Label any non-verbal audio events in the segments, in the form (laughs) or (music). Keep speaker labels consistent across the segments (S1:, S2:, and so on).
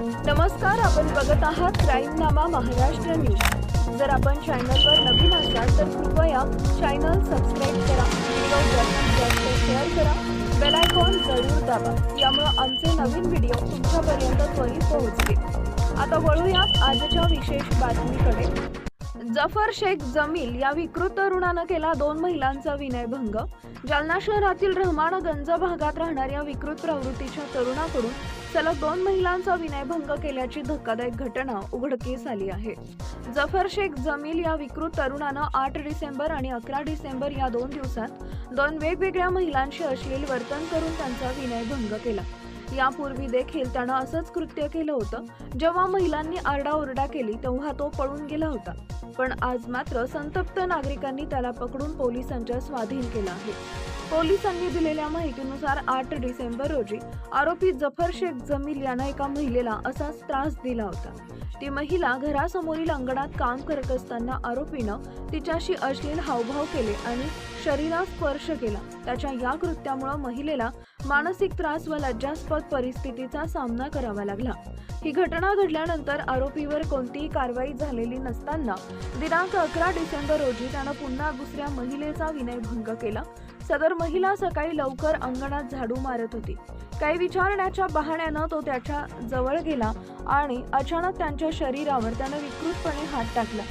S1: नमस्कार आपण बघत आहात क्राईमनामा महाराष्ट्र न्यूज. जर आपण चॅनलवर नवीन असाल तर कृपया चॅनल सबस्क्राईब करा व्हिडिओ जास्तीत जास्त शेअर करा. बेल आयकॉन जरूर दाबा यामुळे आमचे नवीन व्हिडिओ तुमच्यापर्यंत त्वरित पोहोचतील. आता वळूयात आजच्या विशेष बातमीकडे. जफर शेख जमील या विकृत तरुणानं केला दोन महिलांचा विनयभंग. जालना शहरातील रहमानगंज भागात राहणाऱ्या विकृत प्रवृत्तीच्या तरुणाकडून सलग दोन महिलांचा विनयभंग केल्याची धक्कादायक घटना उघडकीस आली आहे. जफर शेख जमील या विकृत तरुणानं आठ डिसेंबर आणि अकरा डिसेंबर या दोन दिवसात दोन वेगवेगळ्या महिलांशी अश्लील वर्तन करून त्यांचा विनयभंग केला. यापूर्वी देखील त्यानं असंच कृत्य केलं होतं. जेव्हा महिलांनी आरडाओरडा केली तेव्हा तो पळून गेला होता. पण आज मात्र संतप्त नागरिकांनी त्याला पकडून पोलिसांच्या स्वाधीन केलं आहे. पोलिसांनी दिलेल्या माहितीनुसार आठ डिसेंबर रोजी आरोपी जफर शेख जमील यानं एका महिलेला असाच त्रास दिला होता. ती महिला घरासमोरील अंगणात काम करत असताना आरोपीनं तिच्याशी अश्लील हावभाव केले आणि शरीरात स्पर्श केला. त्याच्या या कृत्यामुळे महिलेला मानसिक त्रास व लज्जास्पद परिस्थितीचा सामना करावा लागला. ही घटना घडल्यानंतर आरोपीवर कोणतीही कारवाई झालेली नसताना दिनांक अकरा डिसेंबर रोजी त्यानं पुन्हा दुसऱ्या महिलेचा विनयभंग केला. सदर महिला सकाळी लवकर अंगणात झाडू मारत होती. काही विचारण्याच्या बहाण्यानं तो त्याच्याजवळ गेला आणि अचानक त्यांच्या शरीरावर त्यानं विकृतपणे हात टाकला.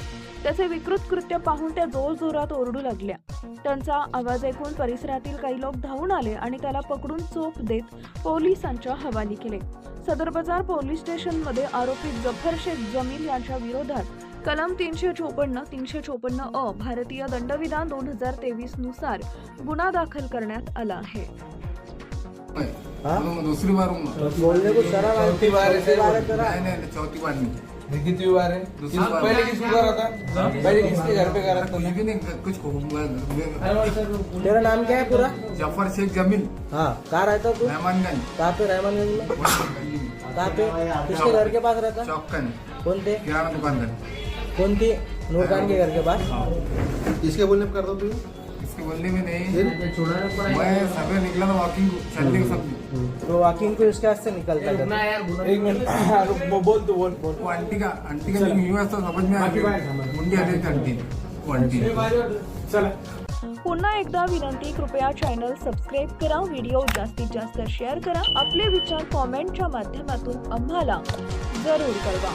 S1: त्याचे विकृत कृत्य पाहून त्या जोरजोरात ओरडू लागल्या. त्यांचा आवाज ऐकून परिसरातील काही लोक धावून आले आणि त्याला पकडून चोप देत पोलिसांच्या हवाली केले. सदर बाजार पोलीस स्टेशनमध्ये आरोपी जफर शेख जमील यांच्या विरोधात कलम तीनशे चोपन्न तीनशे चोपन्न अ भारतीय दंडविधान दोन हजार तेवीसनुसार गुन्हा दाखल करण्यात आला आहे.
S2: दूसरी बार
S3: बोलने को
S4: चौथी बार
S3: चौथी बार
S4: सर।
S3: तेरा
S2: नहीं नहीं चौथी बार नहीं.
S4: ये कितनी बार है। पहले किसको करा था? पहले किसके घर पे करा था?
S2: नहीं कुछ
S3: तेरा नाम क्या है पूरा?
S2: ज़फ़र शेख जमील।
S3: हाँ कहाँ रहता तू?
S2: रहमानगंज।
S3: कहाँ पे? रहमानगंज में? कहाँ पे? किसके घर के पास रहता?
S2: चौक का
S3: कौन थे?
S2: किराना दुकान
S3: कौन थी? नूर खान के घर के पास?
S5: इसके बोलने पे करता तू?
S2: बोलने में नहीं. मैं सवेरे निकला था वॉकिंग चलने
S3: तो वॉकिंग को इसके निकलता था.
S4: एक मिनट. (laughs) (laughs) बोल तू बोल बोल.
S2: वो आंटी का आंटी का तो समझ में आ गया मुंडी आ रही थी आंटी. वो आंटी.
S4: चला.
S1: पुन्हा एकदा विनंती कृपया चॅनल सबस्क्राईब करा व्हिडिओ जास्तीत जास्त शेअर करा. आपले विचार कॉमेंटच्या माध्यमातून आम्हाला जरूर कळवा.